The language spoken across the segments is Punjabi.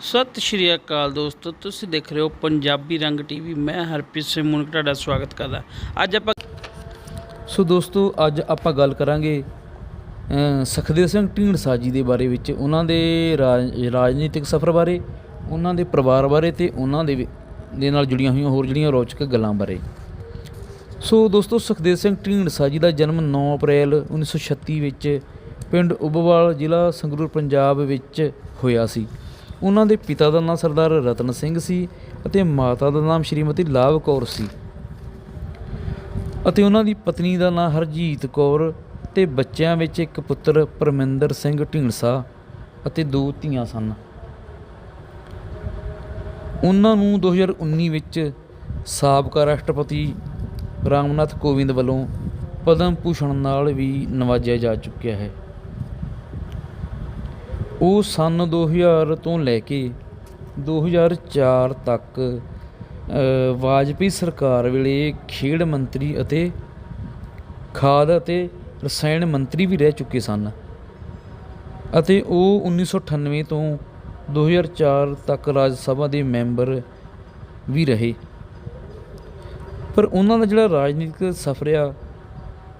ਸਤਿ ਸ਼੍ਰੀ ਅਕਾਲ ਦੋਸਤੋ ਤੁਸੀਂ ਦੇਖ ਰਹੇ ਹੋ ਪੰਜਾਬੀ ਰੰਗ ਟੀਵੀ। ਮੈਂ ਹਰਪ੍ਰੀਤ ਸਿੰਘ ਮੁਨਕ ਤੁਹਾਡਾ ਸਵਾਗਤ ਕਰਦਾ। ਅੱਜ ਆਪਾਂ ਸੋ ਦੋਸਤੋ ਅੱਜ ਆਪਾਂ ਗੱਲ ਕਰਾਂਗੇ ਅ, ਸਖਦੇਵ ਸਿੰਘ ਢੀਂਡਸਾ ਜੀ ਦੇ ਬਾਰੇ ਵਿੱਚ। ਉਹਨਾਂ ਦੇ ਰਾਜ- ਰਾਜਨੀਤਿਕ ਸਫ਼ਰ ਬਾਰੇ ਉਹਨਾਂ ਦੇ ਪਰਿਵਾਰ ਬਾਰੇ ਤੇ ਉਹਨਾਂ ਦੇ ਦੇ ਨਾਲ ਜੁੜੀਆਂ ਹੋਈਆਂ ਹੋਰ ਜਿਹੜੀਆਂ ਰੌਚਕ ਗੱਲਾਂ ਬਾਰੇ। ਸੋ ਦੋਸਤੋ ਸੁਖਦੇਵ ਸਿੰਘ ਢੀਂਡਸਾ ਜੀ ਦਾ ਜਨਮ 9 ਅਪ੍ਰੈਲ 1936 ਵਿੱਚ ਪਿੰਡ ਉਬਵਾਲ ਜ਼ਿਲ੍ਹਾ ਸੰਗਰੂਰ ਪੰਜਾਬ ਵਿੱਚ ਹੋਇਆ ਸੀ। ਉਹਨਾਂ ਦੇ ਪਿਤਾ ਦਾ ਨਾਮ ਸਰਦਾਰ ਰਤਨ ਸਿੰਘ ਸੀ ਅਤੇ ਮਾਤਾ ਦਾ ਨਾਮ ਸ਼੍ਰੀਮਤੀ ਲਾਭ ਕੌਰ ਸੀ। ਅਤੇ ਉਹਨਾਂ ਦੀ ਪਤਨੀ ਦਾ ਨਾਮ ਹਰਜੀਤ ਕੌਰ ਤੇ ਬੱਚਿਆਂ ਵਿੱਚ ਇੱਕ ਪੁੱਤਰ ਪਰਮਿੰਦਰ ਸਿੰਘ ਢੀਂਡਸਾ ਅਤੇ ਦੋ ਧੀਆਂ ਸਨ। ਉਹਨਾਂ ਨੂੰ 2019 ਵਿੱਚ ਸਾਬਕਾ ਰਾਸ਼ਟਰਪਤੀ ਰਾਮਨਾਥ ਕੋਵਿੰਦ ਵੱਲੋਂ ਪਦਮ ਭੂਸ਼ਣ ਨਾਲ ਵੀ ਨਵਾਜਿਆ ਜਾ ਚੁੱਕਿਆ ਹੈ। ਉਹ ਸਨ 2000 ਤੋਂ ਲੈ ਕੇ 2004 ਤੱਕ ਅ, ਵਾਜਪੇਈ ਸਰਕਾਰ ਵੇਲੇ ਖੇਡ ਮੰਤਰੀ ਅਤੇ ਖਾਦ ਅਤੇ ਰਸਾਇਣ ਮੰਤਰੀ ਵੀ ਰਹਿ ਚੁੱਕੇ ਸਨ। ਅਤੇ ਉਹ 1998 ਤੋਂ 2004 ਤੱਕ ਰਾਜ ਸਭਾ ਦੇ ਮੈਂਬਰ ਵੀ ਰਹੇ। ਪਰ ਉਹਨਾਂ ਦਾ ਜਿਹੜਾ ਰਾਜਨੀਤਿਕ ਸਫ਼ਰ ਆ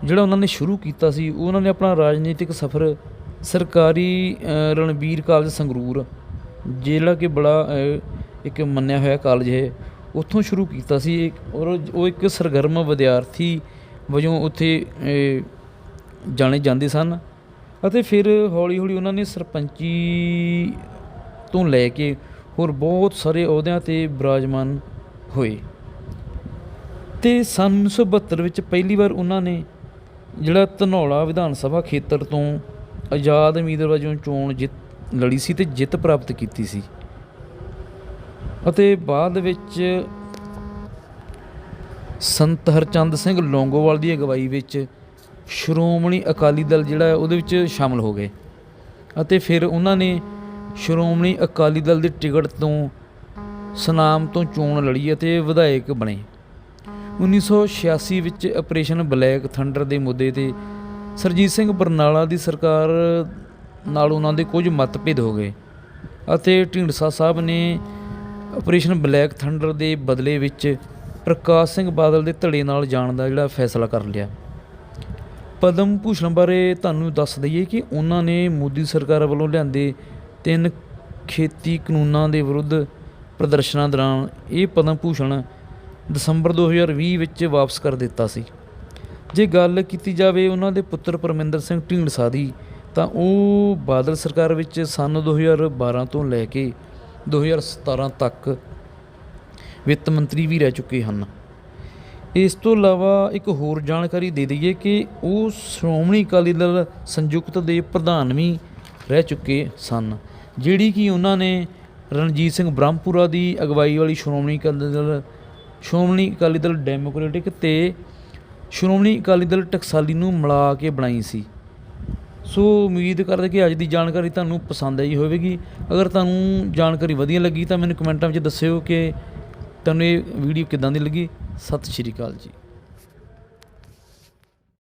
ਜਿਹੜਾ ਉਹਨਾਂ ਨੇ ਸ਼ੁਰੂ ਕੀਤਾ ਸੀ ਉਹਨਾਂ ਨੇ ਆਪਣਾ ਰਾਜਨੀਤਿਕ ਸਫ਼ਰ ਸਰਕਾਰੀ ਰਣਬੀਰ ਕਾਲਜ ਸੰਗਰੂਰ, ਜਿਹੜਾ ਕਿ ਬੜਾ ਇੱਕ ਮੰਨਿਆ ਹੋਇਆ ਕਾਲਜ ਹੈ, ਉੱਥੋਂ ਸ਼ੁਰੂ ਕੀਤਾ ਸੀ। ਔਰ ਉਹ ਇੱਕ ਸਰਗਰਮ ਵਿਦਿਆਰਥੀ ਵਜੋਂ ਉੱਥੇ ਜਾਣੇ ਜਾਂਦੇ ਸਨ ਅਤੇ ਫਿਰ ਹੌਲੀ ਹੌਲੀ ਉਹਨਾਂ ਨੇ ਸਰਪੰਚੀ ਤੋਂ ਲੈ ਕੇ ਹੋਰ ਬਹੁਤ ਸਾਰੇ ਅਹੁਦਿਆਂ ਤੇ ਬਿਰਾਜਮਾਨ ਹੋਏ। ਤੇ ਸੰਨ 1972 ਵਿੱਚ ਪਹਿਲੀ ਵਾਰ ਉਹਨਾਂ ਨੇ ਜਿਹੜਾ ਧਨੌਲਾ ਵਿਧਾਨ ਸਭਾ ਖੇਤਰ ਤੋਂ ਆਜ਼ਾਦ ਉਮੀਦਵਾਰ ਵਜੋਂ ਚੋਣ ਜਿੱਤ ਲੜੀ ਸੀ ਤੇ ਜਿੱਤ ਪ੍ਰਾਪਤ ਕੀਤੀ ਸੀ। ਅਤੇ ਬਾਅਦ ਵਿੱਚ ਸੰਤ ਹਰਚੰਦ ਸਿੰਘ ਲੌਂਗੋਵਾਲ ਦੀ ਅਗਵਾਈ ਵਿੱਚ ਸ਼੍ਰੋਮਣੀ ਅਕਾਲੀ ਦਲ ਜਿਹੜਾ ਉਹਦੇ ਵਿੱਚ ਸ਼ਾਮਲ ਹੋ ਗਏ। ਅਤੇ ਫਿਰ ਉਹਨਾਂ ਨੇ ਸ਼੍ਰੋਮਣੀ ਅਕਾਲੀ ਦਲ ਦੀ ਟਿਕਟ ਤੋਂ ਸਨਾਮ ਤੋਂ ਚੋਣ ਲੜੀ ਅਤੇ ਵਿਧਾਇਕ ਬਣੇ। 1986 ਵਿੱਚ ਆਪਰੇਸ਼ਨ ਬਲੈਕ ਥੰਡਰ ਦੇ ਮੁੱਦੇ ਤੇ ਸਰਜੀਤ ਸਿੰਘ ਬਰਨਾਲਾ ਦੀ ਸਰਕਾਰ ਨਾਲ ਉਹਨਾਂ ਦੇ ਕੁਝ ਮਤਭੇਦ ਹੋ ਗਏ ਅਤੇ ਢੀਂਡਸਾ ਸਾਹਿਬ ਨੇ ਆਪਰੇਸ਼ਨ ਬਲੈਕ ਥੰਡਰ ਦੇ ਬਦਲੇ ਵਿੱਚ ਪ੍ਰਕਾਸ਼ ਸਿੰਘ ਬਾਦਲ ਦੇ ਧੜੇ ਨਾਲ ਜਾਣ ਦਾ ਜਿਹੜਾ ਫੈਸਲਾ ਕਰ ਲਿਆ। ਪਦਮ ਭੂਸ਼ਣ ਬਾਰੇ ਤੁਹਾਨੂੰ ਦੱਸ ਦਈਏ ਕਿ ਉਹਨਾਂ ਨੇ ਮੋਦੀ ਸਰਕਾਰ ਵੱਲੋਂ ਲਿਆਂਦੇ ਤਿੰਨ ਖੇਤੀ ਕਾਨੂੰਨਾਂ ਦੇ ਵਿਰੁੱਧ ਪ੍ਰਦਰਸ਼ਨਾਂ ਦੌਰਾਨ ਇਹ ਪਦਮ ਭੂਸ਼ਣ ਦਸੰਬਰ 2020 ਵਿੱਚ ਵਾਪਸ ਕਰ ਦਿੱਤਾ ਸੀ। ਜੇ ਗੱਲ ਕੀਤੀ ਜਾਵੇ ਉਹਨਾਂ ਦੇ ਪੁੱਤਰ ਪਰਮਿੰਦਰ ਸਿੰਘ ਢੀਂਡਸਾ ਦੀ, ਤਾਂ ਉਹ ਬਾਦਲ ਸਰਕਾਰ ਵਿੱਚ ਸਨ 2012 ਤੋਂ ਲੈ ਕੇ 2017 ਤੱਕ ਵਿੱਤ ਮੰਤਰੀ ਵੀ ਰਹਿ ਚੁੱਕੇ ਹਨ। ਇਸ ਤੋਂ ਇਲਾਵਾ ਇੱਕ ਹੋਰ ਜਾਣਕਾਰੀ ਦੇ ਦਈਏ ਕਿ ਉਹ ਸ਼੍ਰੋਮਣੀ ਅਕਾਲੀ ਦਲ ਸੰਯੁਕਤ ਦੇ ਪ੍ਰਧਾਨ ਵੀ ਰਹਿ ਚੁੱਕੇ ਸਨ, ਜਿਹੜੀ ਕਿ ਉਹਨਾਂ ਨੇ ਰਣਜੀਤ ਸਿੰਘ ਬ੍ਰਹਮਪੁਰਾ ਦੀ ਅਗਵਾਈ ਵਾਲੀ ਸ਼੍ਰੋਮਣੀ ਅਕਾਲੀ ਦਲ, ਸ਼੍ਰੋਮਣੀ ਅਕਾਲੀ ਦਲ ਡੈਮੋਕ੍ਰੈਟਿਕ ਤੇ ਸ਼੍ਰੋਮਣੀ ਅਕਾਲੀ ਦਲ ਟਕਸਾਲੀ ਨੂੰ ਮਿਲਾ ਕੇ ਬਣਾਈ ਸੀ। ਸੋ ਉਮੀਦ ਕਰਦੇ ਕਿ ਅੱਜ ਦੀ ਜਾਣਕਾਰੀ ਤੁਹਾਨੂੰ ਪਸੰਦ ਆਈ ਹੋਵੇਗੀ। ਅਗਰ ਤੁਹਾਨੂੰ ਜਾਣਕਾਰੀ ਵਧੀਆ ਲੱਗੀ ਤਾਂ ਮੈਨੂੰ ਕਮੈਂਟਾਂ ਵਿੱਚ ਦੱਸਿਓ ਕਿ ਤੁਹਾਨੂੰ ਇਹ ਵੀਡੀਓ ਕਿੱਦਾਂ ਦੀ ਲੱਗੀ। ਸਤਿ ਸ਼੍ਰੀ ਅਕਾਲ ਜੀ।